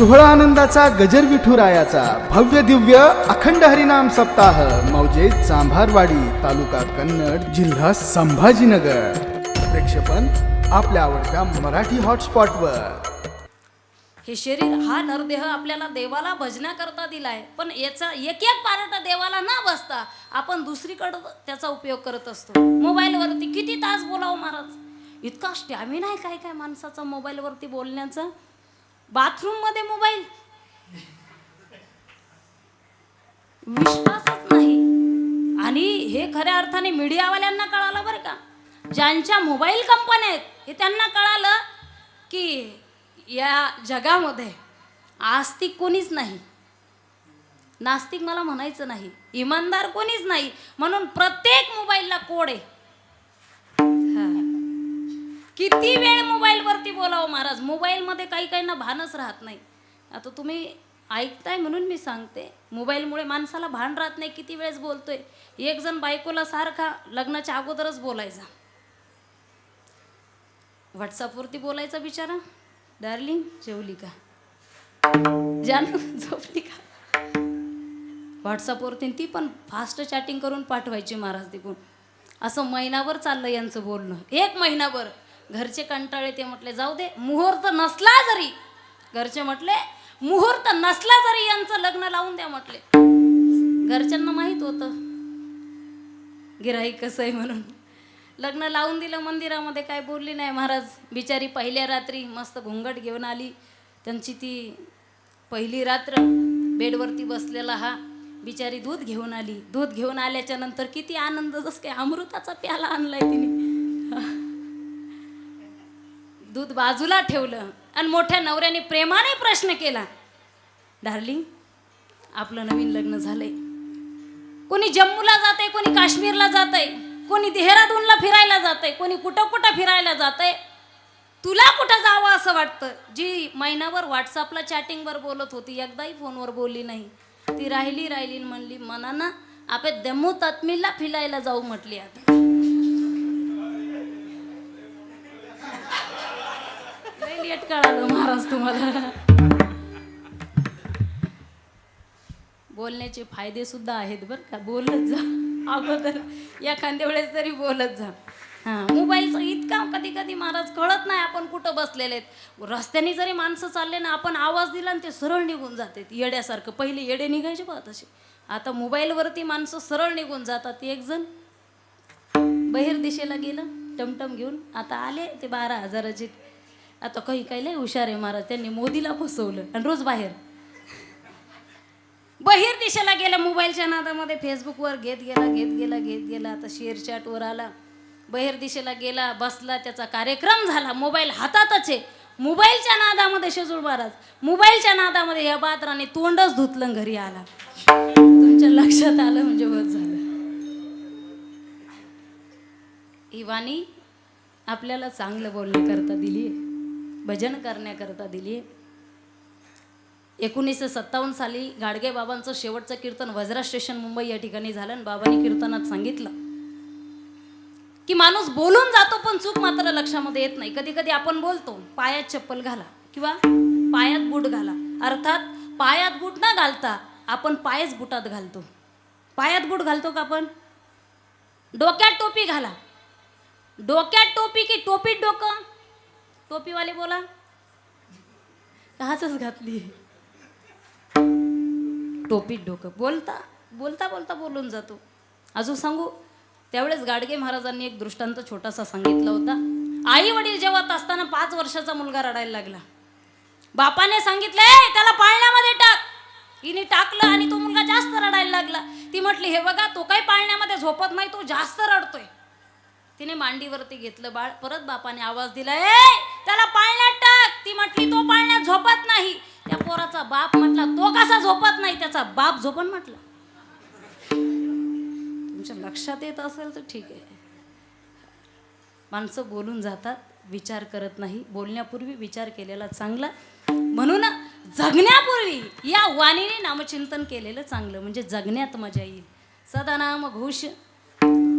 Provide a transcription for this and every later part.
सोहळा आनंदाचा गजर विठुरायाचा भव्य दिव्य अखंड हरिनाम सप्ताह. मौजे चांभारवाडी तालुका कन्नड जिल्हा संभाजीनगर. प्रेक्षपण आपल्या आवडत्या मराठी हॉटस्पॉटवर. हे शरीर हा नरदेह आपल्याला देवाला भजनाकरता दिलाय. पण याचा एक एक पार्ट देवाला ना बसता आपण दुसरीकडं त्याचा उपयोग करत असतो. मोबाईलवरती किती तास बोलावं महाराज? इतका स्टॅमिना आहे काय काय माणसाचा मोबाईलवरती बोलण्याचा? बाथरूममध्ये मोबाईल? विश्वासच नाही. आणि हे खऱ्या अर्थाने मीडियावाल्यांना कळालं बरं का? ज्यांच्या मोबाईल कंपन्या आहेत हे त्यांना कळालं की या जगामध्ये आस्तिक कोणीच नाही. नास्तिक मला म्हणायचं नाही इमानदार कोणीच नाही. म्हणून प्रत्येक मोबाईलला कोड आहे. किती वेळ मोबाईलवरती बोलावं महाराज? मोबाईलमध्ये काही काहींना भानच राहत नाही. आता तुम्ही ऐकताय म्हणून मी सांगते. मोबाईलमुळे माणसाला भान राहत नाही किती वेळेस बोलतोय. एक जण बायकोला सारखा लग्नाच्या अगोदरच बोलायचा. व्हॉट्सअपवरती बोलायचा बिचारा. डार्लिंग जेवली का? जानू झोपली का? व्हॉट्सअपवरती ती पण फास्ट चॅटिंग करून पाठवायची महाराज तिकून असं महिनाभर चाललं यांचं बोलणं. एक महिनाभर. घरचे कंटाळे ते म्हटले जाऊ दे मुहूर्त नसला जरी. घरचे म्हटले मुहूर्त नसला जरी यांचं लग्न लावून द्या म्हटले. घरच्यांना माहीत होतं. गिराई कसं आहे म्हणून. लग्न लावून दिलं मंदिरामध्ये काय बोलली नाही महाराज. बिचारी पहिल्या रात्री मस्त घुंगट घेऊन आली. त्यांची ती पहिली रात्र बेडवरती बसलेला हा बिचारी दूध घेऊन आली. दूध घेऊन आल्याच्यानंतर किती आनंद जस काय अमृताचा प्याला आणलाय तिने. दूध बाजूला ठेवलं आणि मोठ्या नवऱ्याने प्रेमाने प्रश्न केला डार्लिंग आपलं नवीन लग्न झालंय. कोणी जम्मूला जाते कोणी काश्मीरला जाते कोणी देहरादूनला फिरायला जाते कोणी कुठं कुठं फिरायला जाते तुला कुठं जावं असं वाटतं? जी महिनाभर व्हॉट्सअपला चॅटिंगवर बोलत होती एकदाही फोनवर बोलली नाही. ती राहिली राहिली म्हणली मनानं आपण जम्मू तत्मीला फिरायला जाऊ म्हटली आता. लेट कळालं महाराज तुम्हाला. बोलण्याचे फायदे सुद्धा आहेत बरं का. बोलत जा. अगोदर एखाद्या वेळेस तरी बोलत जा. हां मोबाईलचं इतका कधी कधी महाराज कळत नाही आपण कुठं बसलेले आहेत. रस्त्याने जरी माणसं चालले ना आपण आवाज दिला आणि ते सरळ निघून जातात. येड्यासारखं. पहिले येडे निघायचे बघा तसे. आता मोबाईलवरती माणसं सरळ निघून जातात. एक जण बहिर दिशेला गेलं टमटम घेऊन. आता आले ते बारा हजाराचे. आता काही काही लय हुशार आहे महाराज. त्यांनी मोदीला फसवलं आणि रोज बाहेर. बहिर दिशेला गेला मोबाईलच्या नादामध्ये फेसबुकवर घेत गेला घेत गेला घेत गेला. आता शेअर चॅटवर आला. बहिर दिशेला गेला बसला त्याचा कार्यक्रम झाला. मोबाईल हातातच आहे. मोबाईलच्या नादामध्ये शेजूळ महाराज. मोबाईलच्या नादामध्ये ह्या बात्राने तोंडच धुतलं घरी आला. तुमच्या लक्षात आलं म्हणजे बस झालं. ही वाणी आपल्याला चांगलं बोलण्याकरता दिली आहे भजन करण्याकरता दिली एकोणीसशे सत्तावन्न साली गाडगे बाबांचं शेवटचं कीर्तन वज्रा स्टेशन मुंबई या ठिकाणी झालं आणि बाबांनी कीर्तनात सांगितलं की माणूस बोलून जातो पण चूक मात्र लक्षामध्ये येत नाही. कधी कधी आपण बोलतो पायात चप्पल घाला किंवा पायात बूट घाला. अर्थात पायात बूट न घालता आपण पायच बुटात घालतो. पायात बूट घालतो का आपण? डोक्यात टोपी घाला. डोक्यात टोपी की टोपीत डोकं? टोपीवाले बोला. काचच घातली. टोपीत डोकं. बोलता बोलता बोलता बोलून जातो. अजून सांगू त्यावेळेस गाडगे महाराजांनी एक दृष्टांत छोटासा सांगितला होता. आई वडील जेवत असताना पाच वर्षाचा मुलगा रडायला लागला. बापाने सांगितलं त्याला पाळण्यामध्ये टाक. हिने टाकलं आणि तो मुलगा जास्त रडायला लागला. ती म्हटली हे बघा तो काही पाळण्यामध्ये झोपत नाही तो जास्त रडतोय. तिने मांडीवरती घेतलं बाळ. परत बापाने आवाज दिला ए त्याला पाळण्यात टाक. ती म्हटली तो पाळण्यात झोपत नाही. त्या पोराचा बाप म्हटला तो कसा झोपत नाही? त्याचा बाप झोपण म्हटला. तुमच्या लक्षात येत असेल तर ठीक आहे. माणसं बोलून जातात विचार करत नाही. बोलण्यापूर्वी विचार केलेला चांगला. म्हणून जगण्यापूर्वी या वाणीने नामचिंतन केलेलं चांगलं. म्हणजे जगण्यात मजा येईल. सदा नाम घोष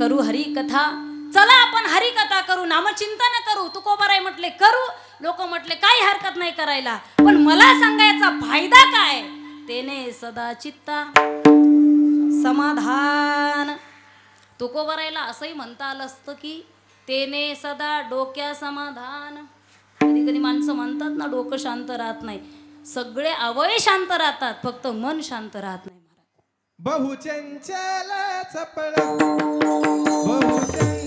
करू हरी कथा. चला आपण हरिकथा करू नामचिंतन करू. तुकोबाराय म्हटले करू. लोक म्हटले काही हरकत नाही करायला. पण मला सांगायचा फायदा काय? तेने सदा चित्ता. समाधान. तुकोबारायला असंही म्हणता आलं असतं की तेने सदा डोक्या समाधान. कधी कधी माणसं म्हणतात ना डोकं शांत राहत नाही. सगळे अवय शांत राहतात फक्त मन शांत राहत नाही. महाराज बहुचंचल चपळ. बहुचंचल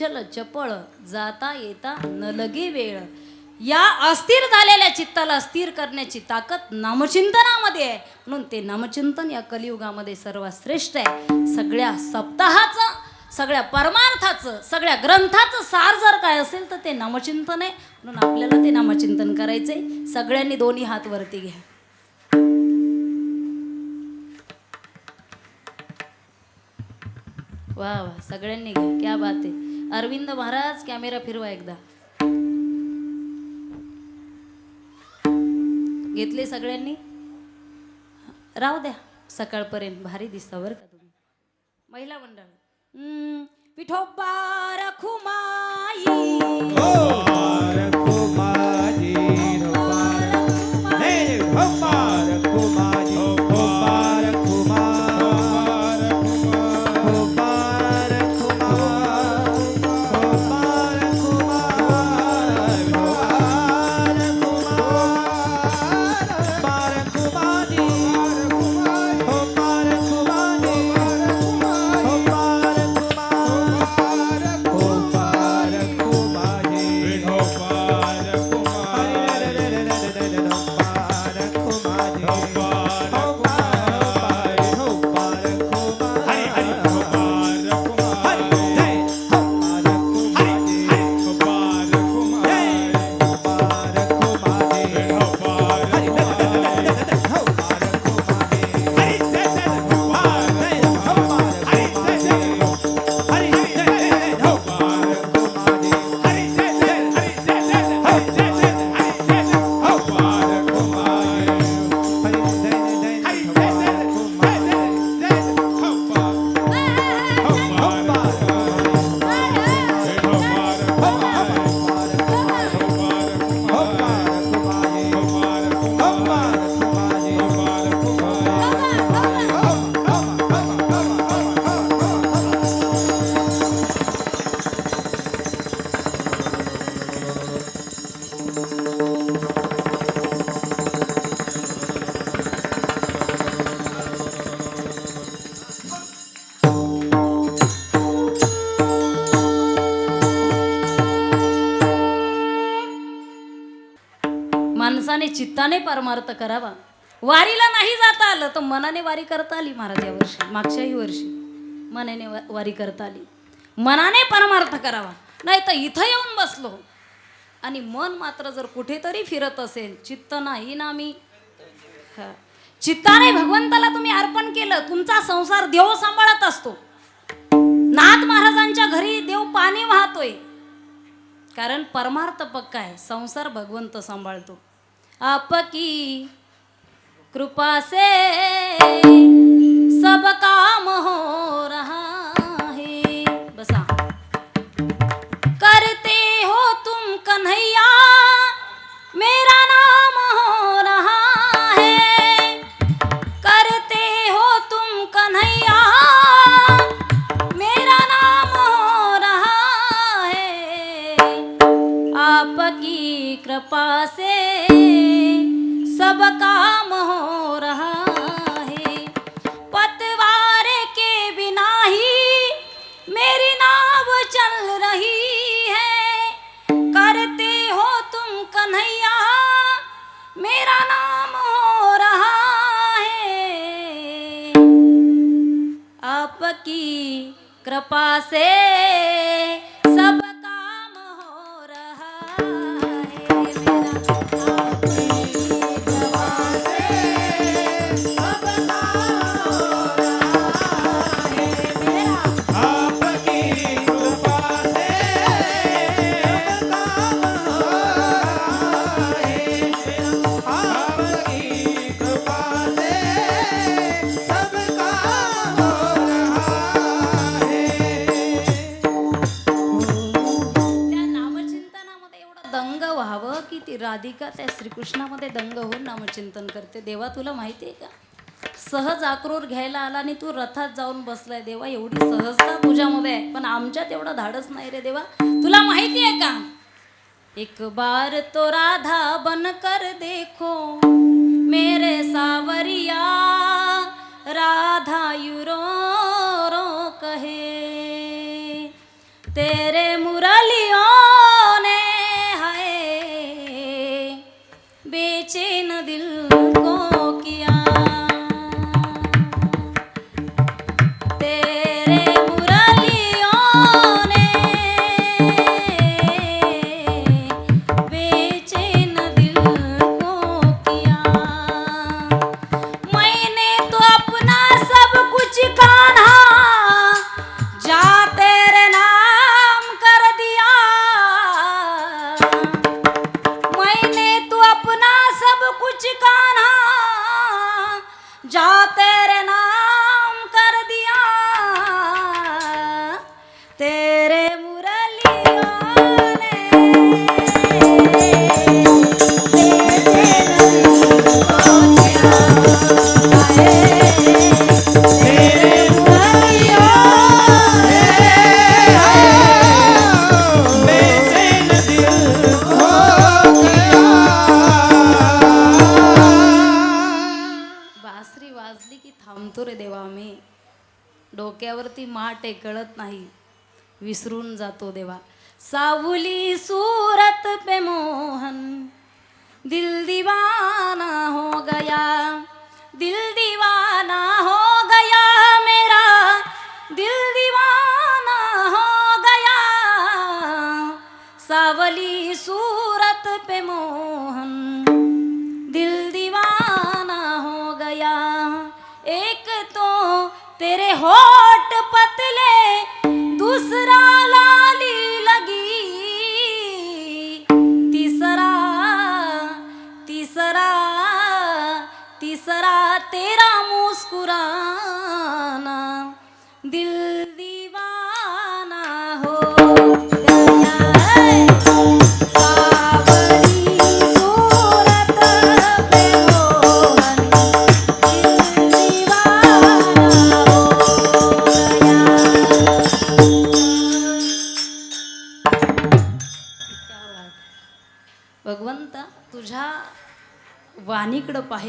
चंचल चपळ जाता येता न लगे वेळ. या अस्थिर झालेल्या चित्ताला स्थिर करण्याची ताकद नामचिंतनामध्ये आहे. म्हणून ते नामचिंतन या कलियुगामध्ये सर्वात श्रेष्ठ आहे. सगळ्या सप्ताहाचं सगळ्या परमार्थाचं सगळ्या ग्रंथाचं सार जर काय असेल तर ते नामचिंतन आहे. म्हणून आपल्याला ते नामचिंतन करायचंय. सगळ्यांनी दोन्ही हात वरती घ्या. वा वा. सगळ्यांनी घ्या क्या बात आहे. अरविंद महाराज कॅमेरा फिरवा एकदा. घेतले सगळ्यांनी? राहू द्या. सकाळपर्यंत. भारी दिसता बरं का तुम्ही. महिला मंडळ. हम्म, विठोबा रखुमाई. हो. चित्ताने परमार्थ करावा. वारीला नाही जाता आलं तर मनाने वारी करता आली महाराज या वर्षी मागच्याही वर्षी. मनाने वा- वारी करता आली. मनाने परमार्थ करावा. नाही तर इथं येऊन बसलो. आणि मन मात्र जर कुठेतरी फिरत असेल चित्त नाही ना मी. हा. चित्ताने भगवंताला तुम्ही अर्पण केलं तुमचा संसार देव सांभाळत असतो. नाथ महाराजांच्या घरी देव पाणी वाहतोय. कारण परमार्थ पक्का आहे संसार भगवंत सांभाळतो. आपकी कृपा से। मेरा नाम हो रहा है। आपकी कृपा से की ती राधिका त्या श्रीकृष्णामध्ये दंग होऊन नामचिंतन करते. देवा तुला माहिती आहे का? सहज आक्रोर घ्यायला आला आणि तू रथात जाऊन बसलाय. देवा एवढी सहजता तुझ्यामध्ये आहे. पण आमच्यात एवढं धाडस नाही रे देवा. तुला माहिती आहे का? एक बार तो राधा बन कर देखो. मेरे सावरिया रा डोक्यावरती माठ कळत नाही. विसरून जातो देवा. सावली सूरत पे मोहन. दिल दीवाना हो गया. दिल दीवाना हो गया मेरा. दिल दीवाना हो गया. सावली सूरत पे मोहन. तेरे होठ पतले दूसरा लाली लगी। तीसरा तीसरा तीसरा तेरा मुस्कुरा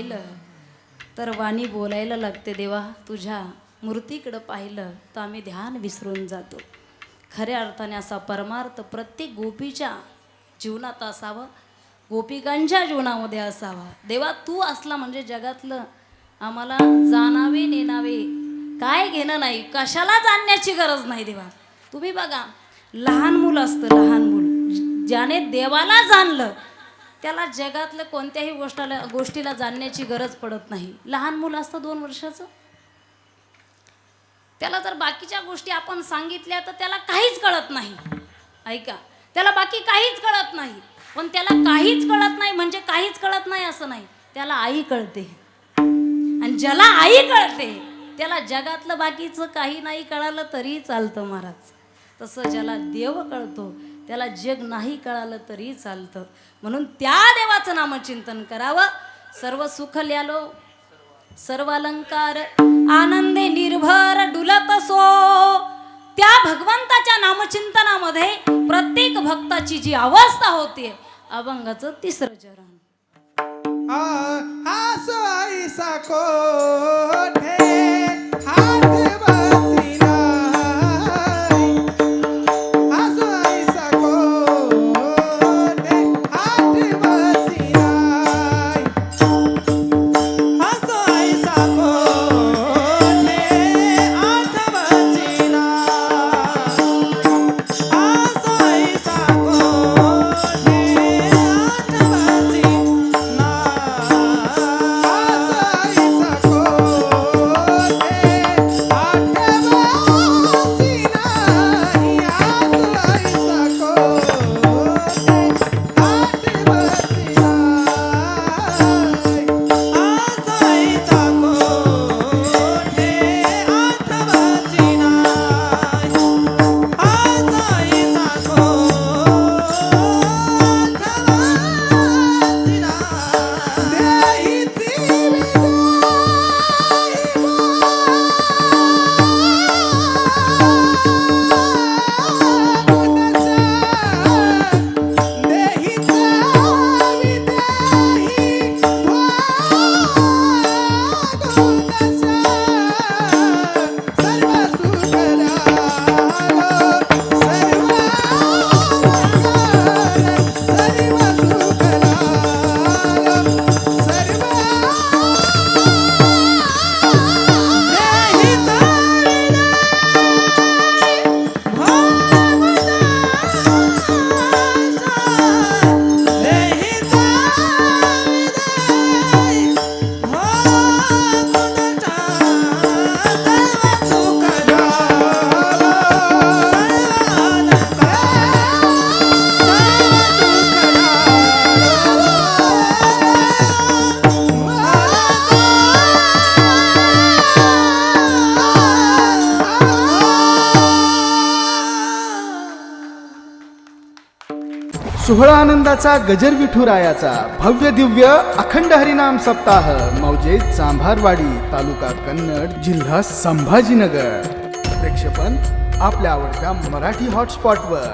पाहिलं तर वाणी बोलायला लागते देवा तुझ्या मूर्तीकडं पाहिलं तर आम्ही ध्यान विसरून जातो. खऱ्या अर्थाने असा परमार्थ प्रत्येक गोपीच्या जीवनात असावं गोपिकांच्या जीवनामध्ये असावा. देवा तू असला म्हणजे जगातलं आम्हाला जाणावे नेणावे काय घेणं नाही कशाला जाणण्याची गरज नाही देवा. तुम्ही बघा लहान मूल असतं लहान मूल. ज्याने देवाला जाणलं त्याला जगातलं कोणत्याही गोष्टाला गोष्टीला जाणण्याची गरज पडत नाही. लहान मुलं असतं दोन वर्षाचं. त्याला जर बाकीच्या गोष्टी आपण सांगितल्या तर त्याला काहीच कळत नाही. ऐका त्याला बाकी काहीच कळत नाही. पण त्याला काहीच कळत नाही म्हणजे काहीच कळत नाही असं नाही. त्याला आई कळते. आणि ज्याला आई कळते त्याला जगातलं बाकीचं काही नाही कळालं तरी चालतं महाराज. तसं ज्याला देव कळतो त्याला जग नाही कळालं तरी चालतं. म्हणून त्या देवाचं नामचिंतन करावं. सर्व सुख ल्यालो. सर्व अलंकार आनंदे निर्भर डुलत सो त्या भगवंताच्या नामचिंतनामध्ये प्रत्येक भक्ताची जी अवस्था होते अभंगाचं तिसरं चरण. सोहळा आनंदाचा गजर विठुरायाचा भव्य दिव्य अखंड हरिनाम सप्ताह मौजे चांभारवाडी तालुका कन्नड जिल्हा संभाजीनगर. प्रेक्षेपण आपल्या आवडत्या मराठी हॉटस्पॉटवर